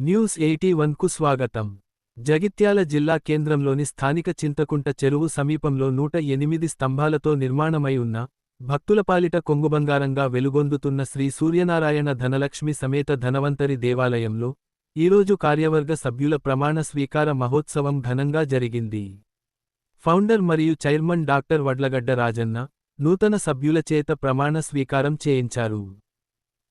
News eighty వన్కు స్వాగతం. జగిత్యాల జిల్లా కేంద్రంలోని స్థానిక చింతకుంట చెరువు సమీపంలో నూట ఎనిమిది స్తంభాలతో నిర్మాణమై ఉన్న భక్తులపాలిట కొంగుబంగారంగా వెలుగొందుతున్న శ్రీ సూర్యనారాయణ ధనలక్ష్మి సమేత ధనవంతరి దేవాలయంలో ఈరోజు కార్యవర్గ సభ్యుల ప్రమాణ స్వీకార మహోత్సవం ఘనంగా జరిగింది. ఫౌండర్ మరియు చైర్మన్ డాక్టర్ వడ్లగడ్డ రాజన్న నూతన సభ్యుల చేత ప్రమాణ స్వీకారం చేయించారు.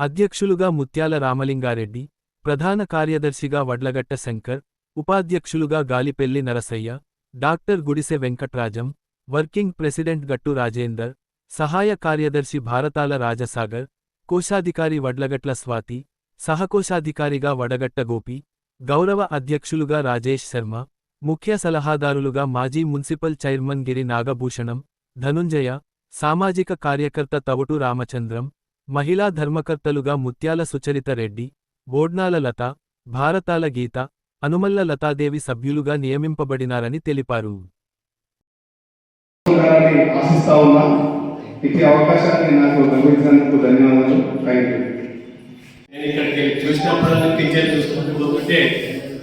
అధ్యక్షులుగా ముత్యాల రామలింగారెడ్డి ప్రధాన కార్యదర్శిగా వడ్లగట్ట శంకర్ ఉపాధ్యక్షులుగా గాలిపెల్లి నరసయ్య డాక్టర్ గుడిసె వెంకట్రాజం వర్కింగ్ ప్రెసిడెంట్ గట్టు రాజేందర్ సహాయ కార్యదర్శి భారతాల రాజసాగర్ కోశాధికారి వడ్లగట్ల స్వాతి సహకోశాధికారిగా వడగట్ట గోపి గౌరవ అధ్యక్షులుగా రాజేష్ శర్మ ముఖ్య సలహాదారులుగా మాజీ మున్సిపల్ చైర్మన్ గిరి నాగభూషణం ధనుంజయ సామాజిక కార్యకర్త తవుటు రామచంద్రం మహిళా ధర్మకర్తలుగా ముత్యాల సుచరిత రెడ్డి బోడ్నాల లత భారతాల గీత అనుమల్ల లతాదేవి సభ్యులుగా నియమింపబడినారని తెలిపారు.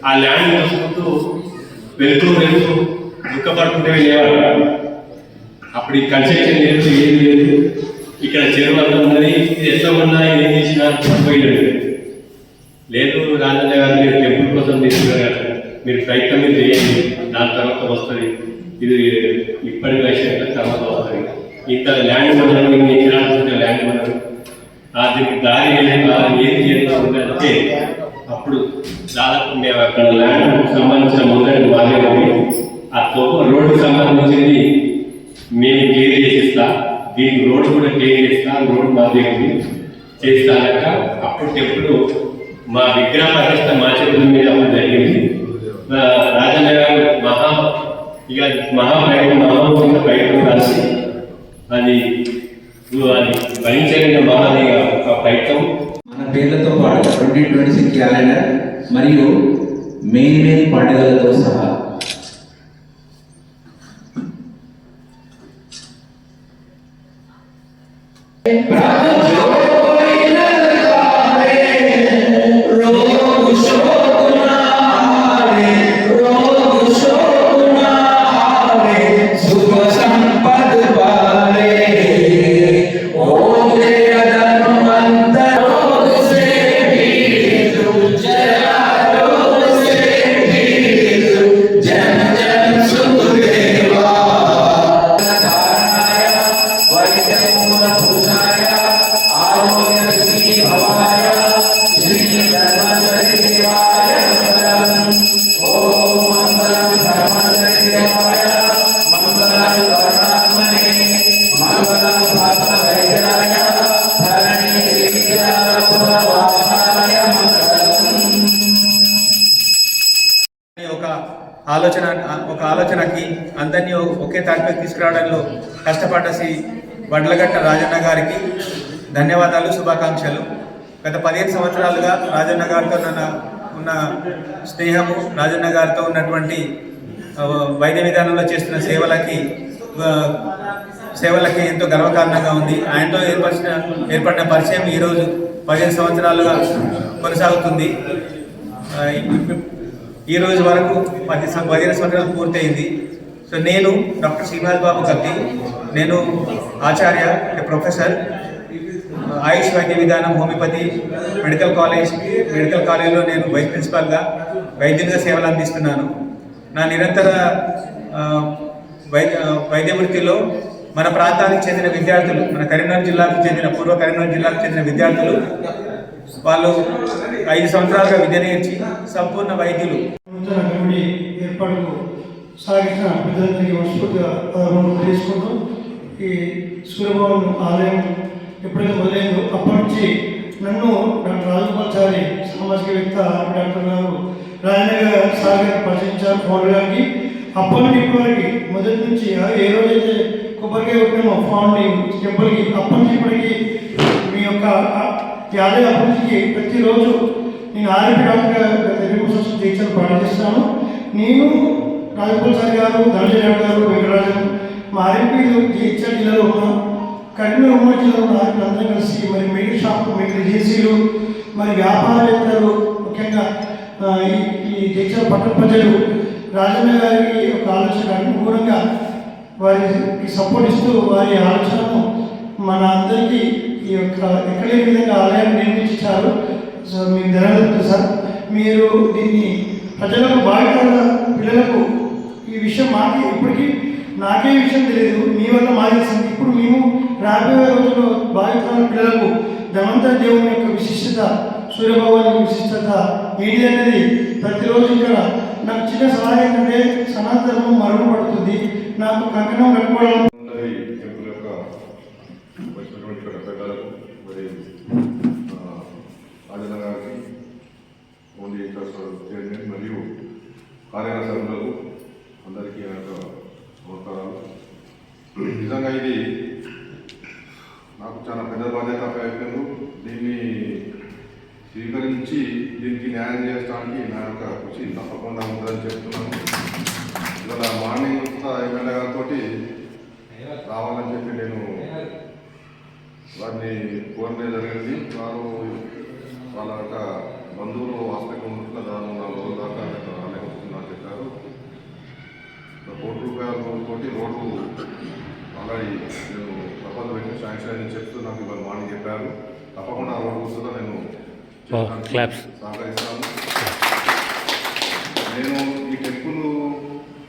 ఆ ల్యాండ్ చూసుకుంటూ వెళ్తూ వెళ్తూ అప్పుడు ఈ కన్స్ట్రక్షన్ లేదు ఏం లేదు. ఇక్కడ చెరువు అంతా ఉన్నది ఇది ఎట్లా ఉన్నా ఏం చేసినా పోయినాడు లేదు గారు మీరు టెంపుల్ కోసం తీసుకున్నారు మీరు ప్రయత్నం మీరు చేయండి. దాని తర్వాత వస్తుంది. ఇది ఇప్పటి వయసు తర్వాత వస్తుంది. ఇంత ల్యాండ్ మనం ఇన్ని ఎకరాలు ల్యాండ్ మనం దీనికి దారి వెళ్ళిన ఏది చేస్తా ఉందంటే అప్పుడు దాదాపు మేము అక్కడ ల్యాండ్ సంబంధించిన మొదటి మాదే ఆ తోపు రోడ్డుకి సంబంధించింది మేము క్లియర్ చేసిస్తా. దీనికి రోడ్డు కూడా క్లియర్ చేస్తా. రోడ్డు మాదే ఉంది. చేస్తాక అప్పుడు ఎప్పుడు మా విగ్రహ ప్రతిష్ట మా చేతుల మీద జరిగింది. రాజన్న గారు మహా ఇక మహాప్రయత్నం మహాభూత ప్రయత్నం కలిసి అది అది భరించగలిగిన మహాది ఒక ప్రయత్నం. మన పేర్లతో పాటు ట్వంటీ ట్వంటీ సిక్స్ క్యాలెండర్ మరియు మెయిన్ మెయిన్ పండుగలతో సహా. అనే ఆలోచన ఒక ఆలోచనకి అందరినీ ఒకే తాటిపై తీసుకురావడంలో కష్టపడ్డ శ్రీ వడ్లగట్ట రాజన్న గారికి ధన్యవాదాలు శుభాకాంక్షలు. గత పదిహేను సంవత్సరాలుగా రాజన్న గారితో నన్న ఉన్న స్నేహము రాజన్న గారితో ఉన్నటువంటి వైద్య విధానంలో చేస్తున్న సేవలకి సేవలకి ఎంతో గర్వకారణంగా ఉంది. ఆయనతో ఏర్పరిచిన ఏర్పడిన పరిచయం ఈరోజు పదిహేను సంవత్సరాలుగా కొనసాగుతుంది. ఈ రోజు వరకు పది సం- పదిహేను సంవత్సరాలు పూర్తయింది. సో నేను డాక్టర్ శ్రీనివాస్ బాబు కత్తి నేను ఆచార్య ప్రొఫెసర్ ఆయుష్ వైద్య విధానం హోమియోపతి మెడికల్ కాలేజ్ మెడికల్ కాలేజ్లో నేను వైస్ ప్రిన్సిపాల్గా వైద్యునిగా సేవలు అందిస్తున్నాను. నా నిరంతర వైద్య వైద్య వృత్తిలో మన ప్రాంతానికి చెందిన విద్యార్థులు మన కరీంనగర్ జిల్లాకు చెందిన పూర్వ కరీంనగర్ జిల్లాకు చెందిన విద్యార్థులు వాళ్ళు ఐదు సంవత్సరాలుగా విద్య నేర్చి సంపూర్ణ వైద్యులు. ఏర్పాటుకు సాగించిన పెద్దలందరికీ మనస్ఫూర్తిగా తీసుకుంటూ ఈ సూర్యభవన్ ఆలయం ఎప్పుడైతే మొదలైందో అప్పటి నుంచి నన్ను డాక్టర్ రాజగోపాల్చారి సామాజికవేత్త డాక్టర్ గారు రాజనగర్ సార్ గారు పరిచయించారు ఫోన్ గారికి. అప్పటి నుండి ఇప్పటివరకు మొదటి నుంచి ఏ రోజైతే కొబ్బరికాయ ఉంటే మా ఫామ్ని టెంపుల్కి అప్పటి నుంచి ఇప్పటికి మీ యొక్క ఈ ఆలయ అభివృద్ధికి ప్రతిరోజు నేను ఆర్ఎంపీ డాక్టర్ గత ఇరవై దీక్షలు నేను రాజగోపాల్ సార్ గారు ధనంజయ గారు వెంకటరాజన్ మా ఆర్ఎంపీలు దీక్ష జిల్లాలో ఉన్నాం కరీంనగర్ ఉమ్మడి జిల్లాలో ఉన్న అందరం కలిసి మరి మెడికల్ షాప్ మెడికల్ ఏజెన్సీలు మరి వ్యాపారవేత్తలు ముఖ్యంగా ఈ ఈ జగిత్యాల పట్టణ ప్రజలు రాజన్న గారి యొక్క ఆలోచన అనుగుణంగా వారికి సపోర్ట్ ఇస్తూ వారి ఆలోచనను మన అందరికీ ఈ యొక్క ఎక్కలేని విధంగా ఆలయాన్ని నిర్మించారు. సో మీకు ధన్యవాదాలు సార్ మీరు దీన్ని ప్రజలకు బాధితుల పిల్లలకు ఈ విషయం మాకే ఇప్పటికీ నాకే విషయం తెలియదు. మీ వల్ల మాకు ఇప్పుడు మేము రాబోయే రోజుల్లో బాధితుల పిల్లలకు ధమంతర దేవుని యొక్క విశిష్టత సూర్యభగవాన్ యొక్క విశిష్టత ఏంటి అనేది ప్రతిరోజు ఇక్కడ నాకు చిన్న సహాయం ఏంటంటే సనాతన ధర్మం నాకు కంకణం కట్టుకోవడం ఉన్నది టెంపుల్ యొక్క వచ్చినటువంటి ఇక్కడ పెద్దలకు మరి ఆ, రాజన్న గారికి ఓన్లీ ట్రస్ట్ చైర్మన్ మరియు కార్యాలయ సభ్యులకు అందరికీ నా యొక్క నమస్కారాలు నిజంగా ఇది నాకు చాలా పెద్ద బాధ్యత అయిపోయింది. దీన్ని స్వీకరించి దీనికి న్యాయం చేయడానికి నా యొక్క కృషి తప్పకుండా ఉందని చెప్తున్నాను. ఇవాళ మార్నింగ్ అంతా ఎమ్మెల్యే గారితో రావాలని చెప్పి నేను వారిని కోరనే జరిగింది. వారు వాళ్ళ యొక్క బంధువులు హాస్పిటల్ ఉన్న దాని నాలుగు రోజుల దాకా రాలేకపోతున్నా చెప్పారు. కోటి రూపాయల తోటి రోడ్డు ఆల్రెడీ నేను ప్రపోజల్ పెట్టి శాంక్షన్ అని చెప్తూ నాకు ఇవాళ మార్నింగ్ చెప్పారు. తప్పకుండా రోడ్డు కూడా నేను క్లాప్స్. సహకరిస్తాను. నేను ఈ టెంపుల్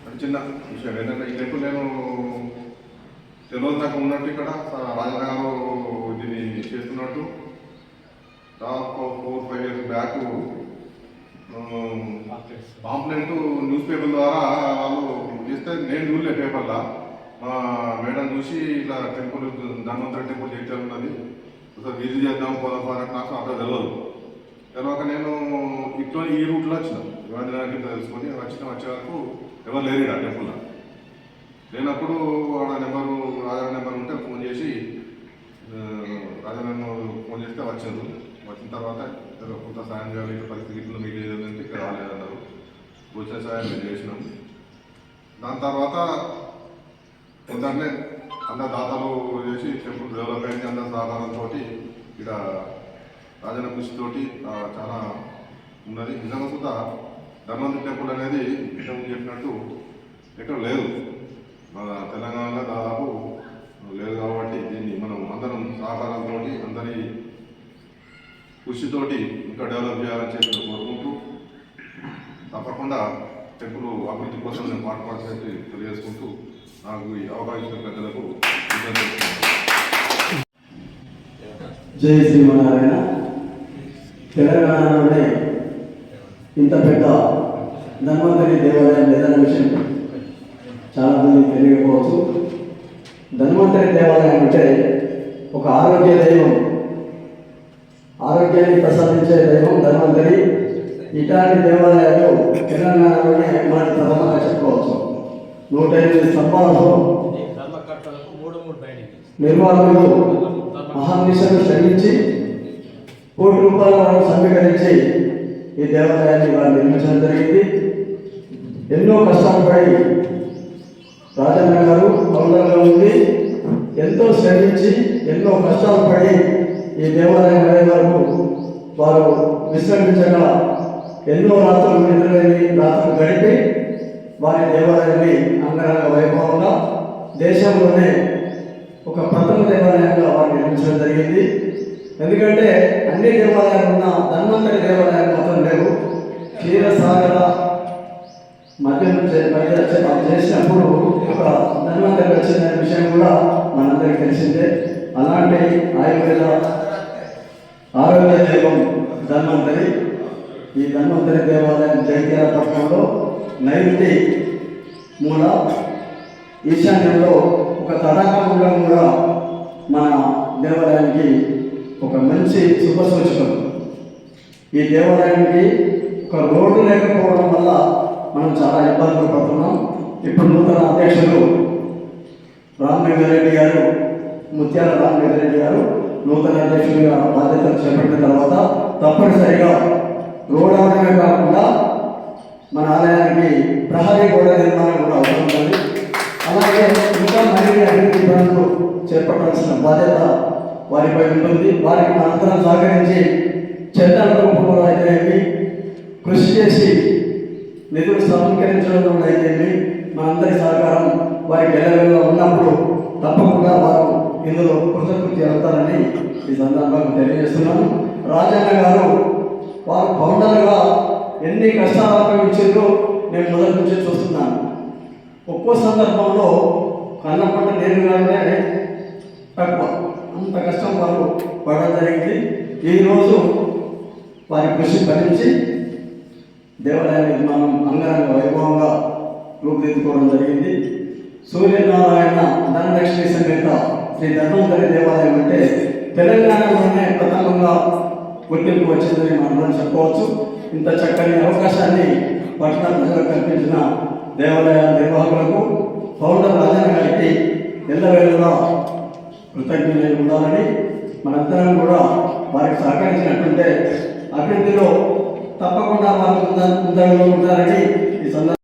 అంటే చిన్న విషయం ఏంటంటే ఈ టెంపుల్ నేను తెలియదు నాకు ఉన్నట్టు ఇక్కడ. రాజనగర్ దీన్ని చేస్తున్నట్టు. దాదాపు four five years back pamphlet news paper ద్వారా వాళ్ళు చేస్తే నేను చూడలే పేపర్లో మా మేడం చూసి ఇట్లా టెంపుల్ ధన్వంతరి టెంపుల్ చేయటం ఉన్నది ఒకసారి విజిట్ చేద్దాం పోదాం పోదాం నాకు అంత తెలియదు తర్వాత నేను ఇట్లా ఈ రూట్లో వచ్చిన. యువజనానికి తెలుసుకొని వచ్చిన వచ్చే వరకు ఎవరు లేరు ఇక్కడ టెంపుల్లో లేనప్పుడు వాడ నెంబరు రాజా నెంబర్ ఉంటే ఫోన్ చేసి రాజా ఫోన్ చేస్తే వచ్చారు. వచ్చిన తర్వాత కొంత సాయం చేయాలి పరిస్థితి ఇట్లా మీకు లేదంటే ఇక్కడ రాలేదన్నారు. వచ్చిన సాయం మేము చేసినాం. దాని తర్వాత ఏంటంటే అందరు దాతలు చేసి టెంపుల్ డెవలప్ అయింది అందరి సహకారంతో ఇక్కడ రాజన కృషితోటి చాలా ఉన్నది. నిజంగా కూడా ధర్మంతి టెంపుల్ అనేది ఇంతకు చెప్పినట్టు ఎక్కడ లేదు. మన తెలంగాణలో దాదాపు లేదు కాబట్టి దీన్ని మనం అందరం సహకారంతో అందరి కృషితోటి ఇంకా డెవలప్ చేయాలని చెప్పి కోరుకుంటూ తప్పకుండా టెంపుల్ అభివృద్ధి కోసం నేను పాటుపడాలని తెలియజేసుకుంటూ నాకు ఈ అవకాశం పెద్దలకు జై శ్రీమన్నారాయణ తెలంగాణలోనే ఇంత పెద్ద ధన్వంతరి దేవాలయం లేదన్న విషయం చాలా మంది తెలియకపోవచ్చు ధన్వంతరి దేవాలయం అంటే ఒక ఆరోగ్య దైవం ఆరోగ్యాన్ని ప్రసాదించే దైవం ధన్వంతరి ఇట్లాంటి దేవాలయాలు తెలంగాణలోనే మనకి ప్రథమంగా నూట ఎనిమిది స్తంభాలతో నిర్మాణంలో మహానిషను శ్రమించి కోటి రూపాయల వరకు సమీకరించి ఈ దేవాలయాన్ని వారు నిర్మించడం జరిగింది. ఎన్నో కష్టాలు పడి రాజన్న గారు పౌరులుగా ఉండి ఎంతో శ్రమించి ఎన్నో కష్టాలు పడి ఈ దేవాలయం అనే వరకు వారు విశ్రమించగా ఎన్నో రాత్రులు నిద్రలేని రాత్రులు గడిపి వారి దేవాలయాన్ని అంగరంగ వైభవంగా దేశంలోనే ఒక ప్రథమ దేవాలయంగా వారిని నిర్మించడం జరిగింది. ఎందుకంటే అన్ని దేవాలయాలు ఉన్న ధన్వంతరి దేవాలయాలు మాత్రం లేవు. క్షీరసాగర మద్యం మధ్య చేసినప్పుడు ఒక ధన్వంతరి వచ్చిన విషయం కూడా మనందరికీ తెలిసిందే. అలాంటి ఆయుర్వేద ఆరోగ్య దైవం ధన్వంతరి. ఈ ధన్వంతరి దేవాలయం జైత్యాల పట్టణంలో నైరుతి మూల ఈశాన్యంలో ఒక తడాకంగా కూడా మన దేవాలయానికి ఒక మంచి శుభ సూచకం. ఈ దేవాలయానికి ఒక రోడ్డు లేకపోవడం వల్ల మనం చాలా ఇబ్బందులు పడుతున్నాం. ఇప్పుడు నూతన అధ్యక్షులు రామ్మోహన్ గారు ముత్యాల రామ్మోహన్ గారు నూతన అధ్యక్షుడిగా బాధ్యతలు చేపట్టిన తర్వాత తప్పనిసరిగా రోడ్ అవడమే కాకుండా మన ఆలయానికి ప్రహరీ గోడ నిర్మాణం కూడా అవసరం ఉంది అలాగే ఇంకా మరిన్ని అభివృద్ధి పనులు చేపట్టాల్సిన బాధ్యత వారిపై ఉంటుంది. వారికి మనందరం సహకరించి చట్టాల రూపంలో అయితేనేమి కృషి చేసి నిధులు నిధులు సమీకరించడంలో అయితే మనందరి సహకారం వారికి ఎల్లవెల్ల ఉన్నప్పుడు తప్పకుండా వారు ఇందులో కృతకృతి అవుతారని ఈ సందర్భంగా తెలియజేస్తున్నాను. రాజన్న గారు వారు ఫౌండర్గా ఎన్ని కష్టాలు అనుభవించారో నేను మొదటి నుంచి చూస్తున్నాను. ఒక్కో సందర్భంలో కన్నపట్ట నేరుగానే తక్కువ అంత కష్టం వారు పడడం జరిగింది. ఈరోజు వారి కృషి భరించి దేవాలయ నిర్మాణం అంగరంగ వైభవంగా రూపుదిద్దుకోవడం జరిగింది. సూర్యనారాయణ ధనలక్ష్మి సమేత శ్రీ ధన్వంతరి దేవాలయం అంటే తెలంగాణలోనే ప్రథమంగా గుర్తింపు వచ్చిందని మనం చెప్పవచ్చు ఇంత చక్కని అవకాశాన్ని పట్టణ ప్రజలకు కల్పించిన దేవాలయ నిర్వాహకులకు పౌండర్ రాజన్న గారికి ఎల్లవేళలా కృతజ్ఞతలు ఉండాలని మనందరం కూడా వారికి సహకరించినట్టుంటే అభివృద్ధిలో తప్పకుండా వారు ఉంటారని ఈ ఉంటారని